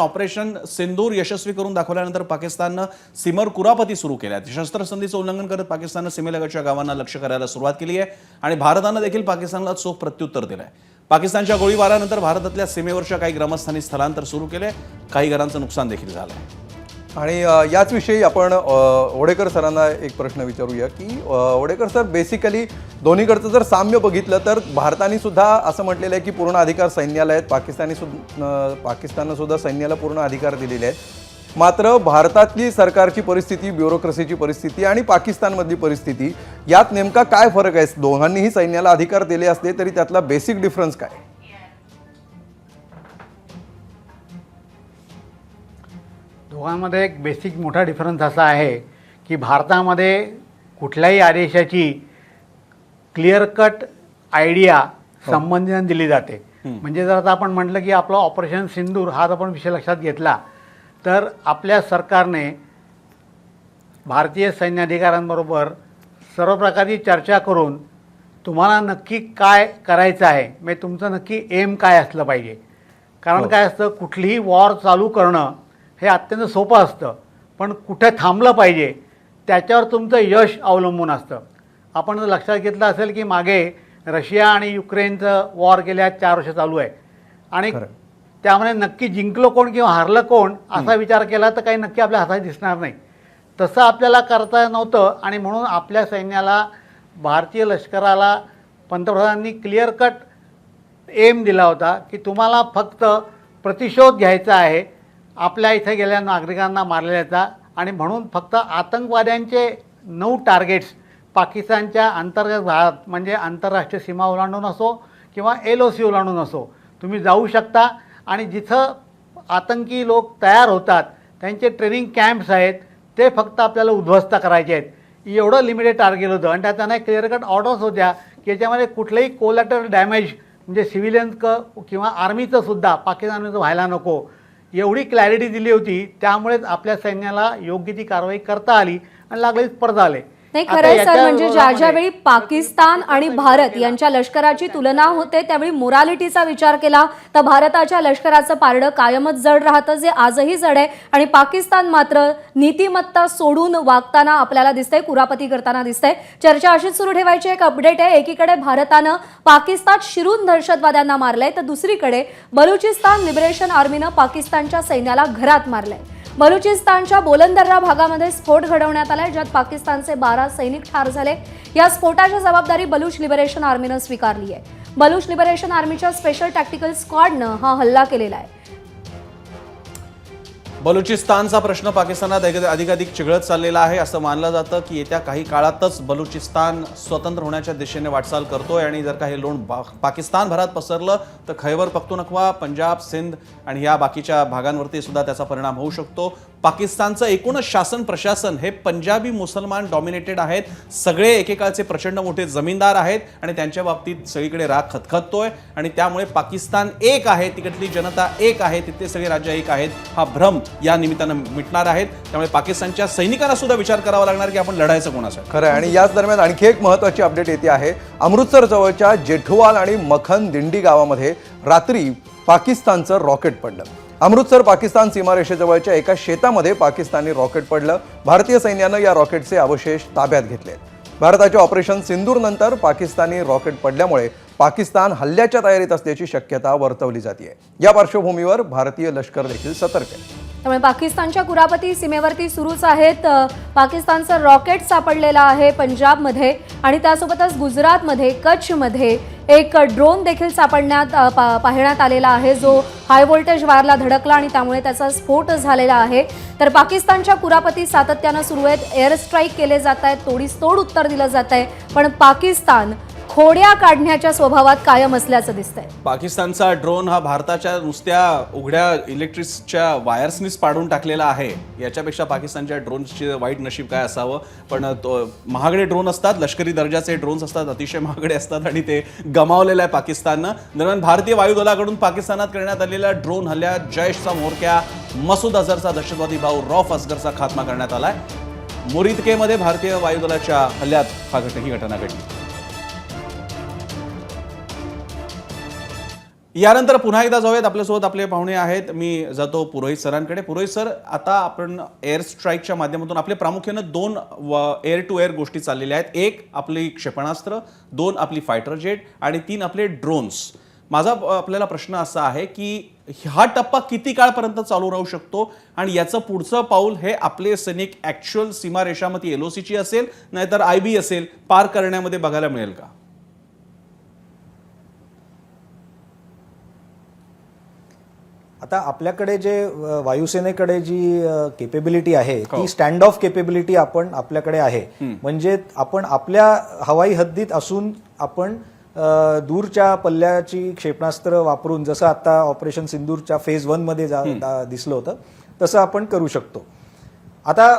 Operation सिंदूर यशस्वी करून दाखवल्यानंतर पाकिस्ताननं सीमर कुरापती सुरू केल्या शस्त्रसंधीचं उल्लंघन करत पाकिस्ताननं सीमेलगतच्या गावांना लक्ष करायला सुरुवात केली आहे आणि भारतानं देखील पाकिस्तानला चोख प्रत्युत्तर दिलंय. पाकिस्तानच्या गोळीबारानंतर भारतातल्या सीमेवरच्या काही ग्रामस्थांनी स्थलांतर सुरू केले काही घरांचं नुकसान देखील झालंय. आणि याचविषयी याच विषयी आपण ओडेकर सरांना एक प्रश्न विचारूया की ओडेकर सर बेसिकली दोन्हीकडचं जर साम्य बघितलं तर भारताने सुद्धा असं म्हटलेलं आहे की पूर्ण अधिकार सैन्याला आहेत पाकिस्तानी सुद्धा पाकिस्ताननं सुद्धा सैन्याला पूर्ण अधिकार दिलेले आहेत. मात्र भारतातली सरकारची परिस्थिती ब्युरोक्रेसीची परिस्थिती आणि पाकिस्तानमधली परिस्थिती यात नेमका काय फरक आहे? दोघांनीही सैन्याला अधिकार दिले असले तरी त्यातला बेसिक डिफरन्स काय? दोघांमध्ये एक बेसिक मोठा डिफरन्स असा आहे की भारतामध्ये कुठल्याही आदेशाची क्लिअर कट आयडिया संबंधितांना दिली जाते. म्हणजे जर आता आपण म्हटलं की आपलं ऑपरेशन सिंदूर हा जर आपण विषय लक्षात घेतला तर आपल्या सरकारने भारतीय सैन्याधिकाऱ्यांबरोबर सर्व प्रकारची चर्चा करून तुम्हाला नक्की काय करायचं आहे म्हणजे तुमचं नक्की एम काय असलं पाहिजे. कारण काय असतं कुठलीही वॉर चालू करणं हे अत्यंत सोपं असतं. पण कुठे थांबलं पाहिजे त्याच्यावर तुमचं यश अवलंबून असतं. आपण जर लक्षात घेतलं असेल की मागे रशिया आणि युक्रेनचं वॉर गेल्या चार वर्ष चालू आहे. आणि. त्यामध्ये नक्की जिंकलो कोण किंवा हारलं कोण असा विचार केला तर काही नक्की आपल्या हातात दिसणार नाही. तसं आपल्याला करता नव्हतं आणि म्हणून आपल्या सैन्याला भारतीय लष्कराला पंतप्रधानांनी क्लिअर कट एम दिला होता की तुम्हाला फक्त प्रतिशोध घ्यायचा आहे. आपल्या इथे गेल्या नागरिकांना मारलेल्याचा आणि म्हणून फक्त आतंकवाद्यांचे नऊ टार्गेट्स पाकिस्तानच्या अंतर्गत भागात म्हणजे आंतरराष्ट्रीय सीमा ओलांडून असो किंवा एल ओ सी ओलांडून असो. तुम्ही जाऊ शकता. आणि जिथं आतंकी लोक तयार होतात त्यांचे ट्रेनिंग कॅम्प्स आहेत ते फक्त आपल्याला उद्ध्वस्त करायचे आहेत. एवढं लिमिटेड टार्गेट होतं. आणि त्यात त्यांना क्लिअर कट ऑर्डर्स होत्या की याच्यामध्ये कुठलंही कोलॅटर डॅमेज म्हणजे सिव्हिलियन्स क किंवा आर्मीचं सुद्धा पाकिस्तानचं व्हायला नको. एवढी क्लॅरिटी दिली होती त्यामुळेच आपल्या सैन्याला योग्य ती कारवाई करता आली आणि लागलीच पडदा आले. नाही खरंय सर म्हणजे ज्या विरोधामध्ये- ज्यावेळी पाकिस्तान आणि भारत यांच्या लष्कराची तुलना होते त्यावेळी मोरालिटीचा विचार केला तर भारताच्या लष्कराचं पारडं कायमच जड राहतं जे आजही जड आहे. आणि पाकिस्तान मात्र नीतिमत्ता सोडून वागताना आपल्याला दिसतंय कुरापती करताना दिसतंय. चर्चा अशीच सुरू ठेवायची एक अपडेट आहे एकीकडे भारतानं पाकिस्तान शिरून दहशतवाद्यांना मारलंय तर दुसरीकडे बलुचिस्तान लिबरेशन आर्मीनं पाकिस्तानच्या सैन्याला घरात मारलंय. बलुचिस्तानच्या बोलंदर्रा भागामध्ये स्फोट घडवण्यात आलाय ज्यात पाकिस्तानचे बारा सैनिक ठार झाले. या स्फोटाची जबाबदारी बलूच लिबरेशन आर्मीनं स्वीकारली आहे. बलूच लिबरेशन आर्मीच्या स्पेशल टॅक्टिकल स्क्वॉडनं हा हल्ला केलेला आहे. बलुचिस्तानचा प्रश्न पाकिस्तानात अधिकाधिक चिघळत चाललेला आहे असं मानलं जातं की येत्या काही काळातच बलुचिस्तान स्वतंत्र होण्याच्या दिशेने वाटचाल करतोय आणि जर का हे लोण बा- पाकिस्तानभरात पसरलं तर खैबर पख्तूनख्वा पंजाब सिंध आणि या बाकीच्या भागांवरती सुद्धा त्याचा परिणाम होऊ शकतो. पाकिस्तानचं एकूणच शासन प्रशासन हे पंजाबी मुसलमान डॉमिनेटेड आहेत. सगळे एकेकाळचे प्रचंड मोठे जमीनदार आहेत आणि त्यांच्या बाबतीत सगळीकडे राग खतखततोय आणि त्यामुळे पाकिस्तान एक आहे तिकडली जनता एक आहे तिथले सगळे राज्य एक आहेत हा भ्रम या निमित्तानं मिटणार आहेत. त्यामुळे पाकिस्तानच्या सैनिकांना सुद्धा विचार करावा लागणार की आपण लढायचं कोणासाठी खरं आणि याच दरम्यान आणखी एक महत्त्वाची अपडेट येते आहे. अमृतसर जवळच्या जेठवाल आणि मखन दिंडी गावामध्ये रात्री पाकिस्तानचं रॉकेट पडलं. अमृतसर पाकिस्तान सीमारेषेजवळच्या एका शेतामध्ये पाकिस्तानी रॉकेट पडलं. भारतीय सैन्यानं या रॉकेटचे अवशेष ताब्यात घेतले. भारताच्या ऑपरेशन सिंदूरनंतर पाकिस्तानी रॉकेट पडल्यामुळे पाकिस्तान हल्ल्याच्या तयारीत असल्याची शक्यता वर्तवली जाते या पार्श्वभूमीवर भारतीय लष्कर देखील सतर्क आहे. त्यामुळे पाकिस्तानच्या कुरापती सीमेवरती सुरूच आहेत. पाकिस्तानचं रॉकेट सापडलेलं आहे पंजाबमध्ये आणि त्यासोबतच गुजरातमध्ये कच्छमध्ये एक ड्रोन देखील सापडण्यात पा- पाहण्यात आलेला आहे. जो हाय व्होल्टेज वायरला धडकला आणि त्यामुळे त्याचा स्फोट झालेला आहे. तर पाकिस्तानच्या कुरापती सातत्यानं सुरू आहेत. एअर स्ट्राईक केले जात आहेत. तोडीस तोड उत्तर दिलं जात आहे. पण पाकिस्तान खोड्या काढण्याच्या स्वभावात कायम असल्याचं दिसतंय. पाकिस्तानचा ड्रोन हा भारताच्या नुसत्या उघड्या इलेक्ट्रिकच्या वायर्सनीच पाडून टाकलेला आहे. याच्यापेक्षा पाकिस्तानच्या ड्रोनचे वाईट नशीब काय असावं? पण तो महागडे ड्रोन असतात लष्करी दर्जाचे ड्रोन्स असतात अतिशय महागडे असतात आणि ते गमावलेलं आहे पाकिस्ताननं. दरम्यान भारतीय वायुदलाकडून पाकिस्तानात करण्यात आलेल्या ड्रोन हल्ल्यात जैशचा म्होरक्या मसूद अझरचा दहशतवादी भाऊ रॉफ असगरचा खात्मा करण्यात आलाय. मुरिदकेमध्ये भारतीय वायुदलाच्या हल्ल्यात हा घटना ही घटना घडली. यानंतर पुन्हा एकदा जाऊयात. आपल्यासोबत आपले पाहुणे आहेत. मी जातो पुरोहित सरांकडे. पुरोहित सर आता आपण एअर स्ट्राईकच्या माध्यमातून आपले प्रामुख्यानं दोन एअर टू एअर गोष्टी चाललेल्या आहेत. एक आपली क्षेपणास्त्र. दोन आपली फायटर जेट आणि तीन आपले ड्रोन्स माझा आपल्याला प्रश्न असा आहे की हा टप्पा किती काळपर्यंत चालू राहू शकतो? आणि याचं पुढचं पाऊल हे आपले सैनिक ॲक्च्युअल सीमारेषामध्ये एल ओ सीची असेल नाहीतर आय बी असेल. पार करण्यामध्ये बघायला मिळेल का? आता आपल्याकडे जे वायुसेनेकडे जी केपेबिलिटी आहे ती स्टँड ऑफ केपेबिलिटी आपण आपल्याकडे आहे. म्हणजे आपण आपल्या हवाई हद्दीत असून आपण दूरच्या पल्ल्याची क्षेपणास्त्र वापरून जसं आता ऑपरेशन सिंदूरच्या फेज वनमध्ये दिसलं होतं तसं आपण करू शकतो. आता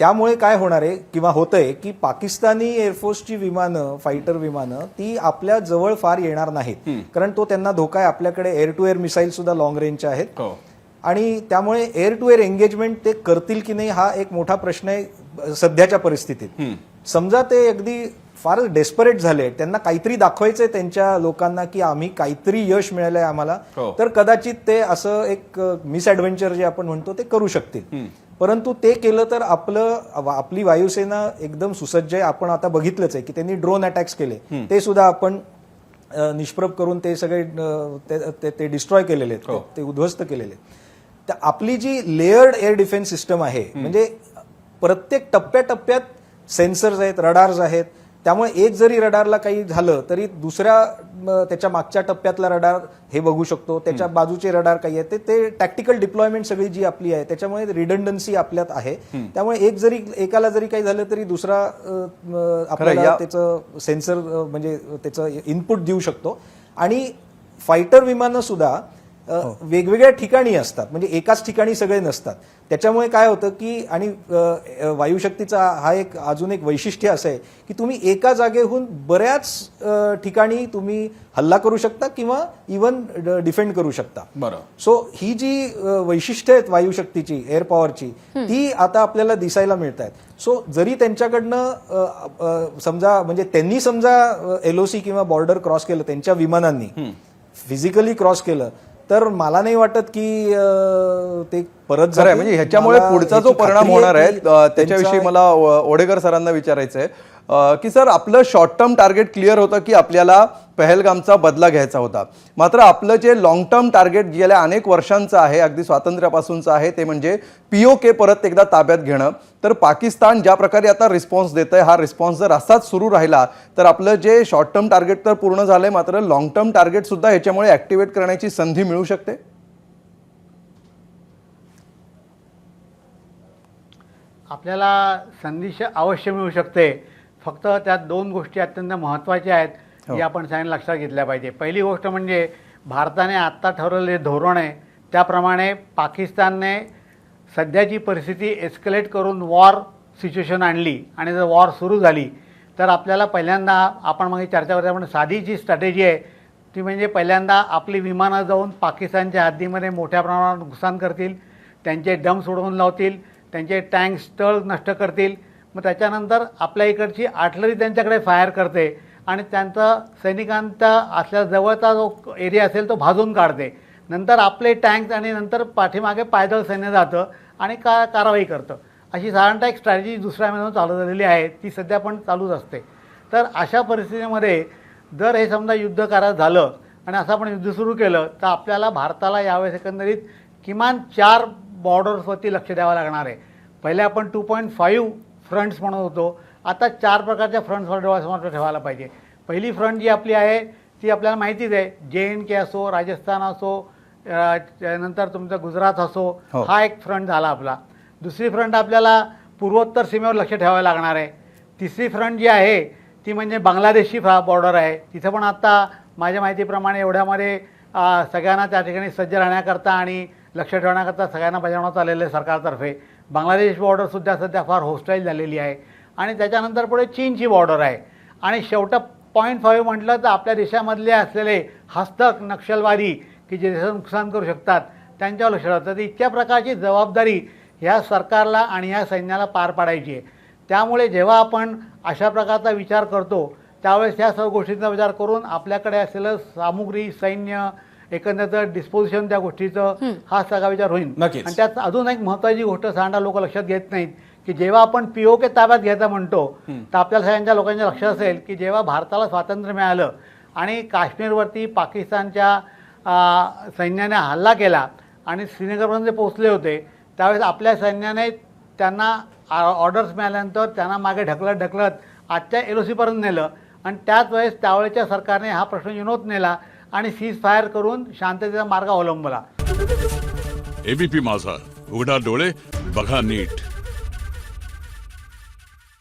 त्यामुळे काय होणार आहे किंवा होतंय की पाकिस्तानी एअरफोर्सची विमानं फायटर विमानं ती आपल्या जवळ फार येणार नाहीत. कारण तो त्यांना धोका आहे. आपल्याकडे एअर टू एअर मिसाईल सुद्धा लॉंग रेंजच्या आहेत. हो. आणि त्यामुळे एअर टू एअर एंगेजमेंट ते करतील की नाही हा एक मोठा प्रश्न आहे सध्याच्या परिस्थितीत. समजा ते अगदी फारच डेस्परेट झाले त्यांना काहीतरी दाखवायचंय त्यांच्या लोकांना की आम्ही काहीतरी यश मिळालंय आम्हाला. हो. तर कदाचित ते असं एक मिसएडव्हेंचर जे आपण म्हणतो ते करू शकतील. परंतु ते केलं तर आपलं आपली वायुसेना एकदम सुसज्ज आहे. आपण आता बघितलंच आहे की त्यांनी ड्रोन अटॅक्स केले. ते सुद्धा आपण निष्प्रभ करून ते सगळे ते- ते- डिस्ट्रॉय केलेले आहेत. ते- ते उद्ध्वस्त केलेले. तर आपली जी लेयर्ड एअर डिफेन्स सिस्टम आहे म्हणजे प्रत्येक टप्प्याटप्प्यात सेन्सर्स आहेत रडार्स आहेत त्यामुळे एक जरी रडारला काही झालं तरी दुसऱ्या त्याच्या मागच्या टप्प्यातला रडार हे बघू शकतो. त्याच्या बाजूचे रडार काही आहेत. ते- ते टॅक्टिकल डिप्लॉयमेंट सगळी जी आपली आहे त्याच्यामुळे रिडंडन्सी आपल्यात आहे. त्यामुळे एक जरी एकाला जरी काही झालं तरी दुसरा आपल्याला त्याचं सेन्सर म्हणजे त्याचं इनपुट देऊ शकतो. आणि फायटर विमानं सुद्धा वेगवेगळ्या ठिकाणी असतात. म्हणजे एकाच ठिकाणी सगळे नसतात. त्याच्यामुळे काय होतं की आणि वायुशक्तीचा हा एक अजून एक वैशिष्ट्य असं आहे की तुम्ही एका जागेहून बऱ्याच ठिकाणी तुम्ही हल्ला करू शकता किंवा इवन डिफेंड करू शकता. बरं. सो ही जी वैशिष्ट्य आहेत वायुशक्तीची एअर पॉवरची ती आता आपल्याला दिसायला मिळत आहेत सो जरी त्यांच्याकडनं समजा म्हणजे त्यांनी समजा एलओसी किंवा बॉर्डर क्रॉस केलं त्यांच्या विमानांनी फिजिकली क्रॉस केलं तर मला नाही वाटत की ते परत खरं. म्हणजे ह्याच्यामुळे पुढचा जो परिणाम होणार आहे त्याच्याविषयी त्यांचा- मला ओडेकर सरांना विचारायचं आहे की सर आपलं शॉर्ट टर्म टार्गेट क्लिअर होतं की आपल्याला पहलगामचा बदला घ्यायचा होता. मात्र आपलं जे लॉंग टर्म टार्गेट गेल्या अनेक वर्षांचं आहे अगदी स्वातंत्र्यापासूनचं आहे ते म्हणजे पी ओ के परत एकदा ताब्यात घेणं. तर पाकिस्तान ज्या प्रकारे आता रिस्पॉन्स देत आहे हा रिस्पॉन्स जर असाच सुरू राहिला तर आपलं जे शॉर्ट टर्म टार्गेट तर पूर्ण झालं आहे मात्र लॉंग टर्म टार्गेटसुद्धा ह्याच्यामुळे ॲक्टिवेट करण्याची संधी मिळू शकते? आपल्याला संधी अवश्य मिळू शकते. फक्त त्यात दोन गोष्टी अत्यंत महत्त्वाच्या आहेत की आपण सगळ्यांनी लक्षात घेतल्या पाहिजे. पहिली गोष्ट म्हणजे भारताने आत्ता ठरवलेले धोरण आहे त्याप्रमाणे पाकिस्तानने सध्याची परिस्थिती एस्केलेट करून वॉर सिच्युएशन आणली आणि जर वॉर सुरू झाली तर आपल्याला पहिल्यांदा आपण मग चर्चा करता पण साधी जी स्ट्रॅटेजी आहे ती म्हणजे पहिल्यांदा आपली विमानं जाऊन पाकिस्तानच्या हद्दीमध्ये मोठ्या प्रमाणात नुकसान करतील त्यांचे डम सोडवून लावतील त्यांचे टँक्स तळ नष्ट करतील मग त्याच्यानंतर आपल्या इकडची आर्टलरी त्यांच्याकडे फायर करते आणि त्यांचा सैनिकांचा असल्या जवळचा जो एरिया असेल तो भाजून काढते. नंतर आपले टँक्स आणि नंतर पाठीमागे पायदळ सैन्य जातं आणि का कारवाई करतं. अशी साधारणतः एक स्ट्रॅटेजी दुसऱ्या महिन्यात चालू झालेली आहे. ती सध्या पण चालूच असते. तर अशा परिस्थितीमध्ये जर हे समजा युद्ध करायचं झालं आणि असं आपण युद्ध सुरू केलं तर आपल्याला भारताला यावेळेस एकंदरीत किमान चार बॉर्डर्सवरती लक्ष द्यावं लागणार आहे. पहिले आपण टू पॉईंट फाईव्ह फ्रंट्स म्हणत होतो. आता चार प्रकारच्या फ्रंट्सवर डोळ्यासमोर ठेवायला पाहिजे. पहिली फ्रंट जी आपली आहे ती आपल्याला माहितीच आहे. जे एन के असो राजस्थान असो नंतर तुमचं गुजरात असो हो. हा एक फ्रंट झाला आपला. दुसरी फ्रंट आपल्याला पूर्वोत्तर सीमेवर लक्ष ठेवावं लागणार आहे. तिसरी फ्रंट जी आहे ती म्हणजे बांगलादेशची फ्रा बॉर्डर आहे. तिथं पण आत्ता माझ्या माहितीप्रमाणे एवढ्यामध्ये सगळ्यांना त्या ठिकाणी सज्ज राहण्याकरता आणि लक्ष ठेवण्याकरता सगळ्यांना बजावण्यात आलेलं आहे सरकारतर्फे. बांगलादेश बॉर्डरसुद्धा सध्या फार होस्टाईल झालेली आहे. आणि त्याच्यानंतर पुढे चीनची बॉर्डर आहे. आणि शेवट पॉईंट फाईव्ह म्हटलं तर आपल्या देशामधले असलेले हस्तक नक्षलवादी की जे देशाचं नुकसान करू शकतात त्यांच्यावर लक्ष राहतं तर इतक्या प्रकारची जबाबदारी ह्या सरकारला आणि ह्या सैन्याला पार पाडायची आहे. त्यामुळे जेव्हा आपण अशा प्रकारचा विचार करतो त्यावेळेस ह्या सर्व गोष्टींचा विचार करून आपल्याकडे असलेलं सामुग्री सैन्य एकंदरीत डिस्पोजिशन त्या गोष्टीचं हा सगळा विचार होईल. आणि त्यात अजून एक महत्वाची गोष्ट सांडा लोक लक्षात घेत नाहीत की जेव्हा आपण पीओके ताब्यात घ्यायचा म्हणतो तर आपल्या सगळ्यांच्या लोकांच्या लक्षात असेल की जेव्हा भारताला स्वातंत्र्य मिळालं आणि काश्मीरवरती पाकिस्तानच्या सैन्याने हल्ला केला आणि श्रीनगरपर्यंत जे पोहोचले होते त्यावेळेस आपल्या सैन्याने त्यांना ऑर्डर्स मिळाल्यानंतर त्यांना मागे ढकलत ढकलत आजच्या एल ओ सीपर्यंत नेलं. आणि त्याच वेळेस त्यावेळेच्या सरकारने हा प्रश्न विनोद नेला आणि सीज फायर करून शांततेचा मार्ग अवलंबला. एबीपी माझा. उघडा डोळे बघा नीट.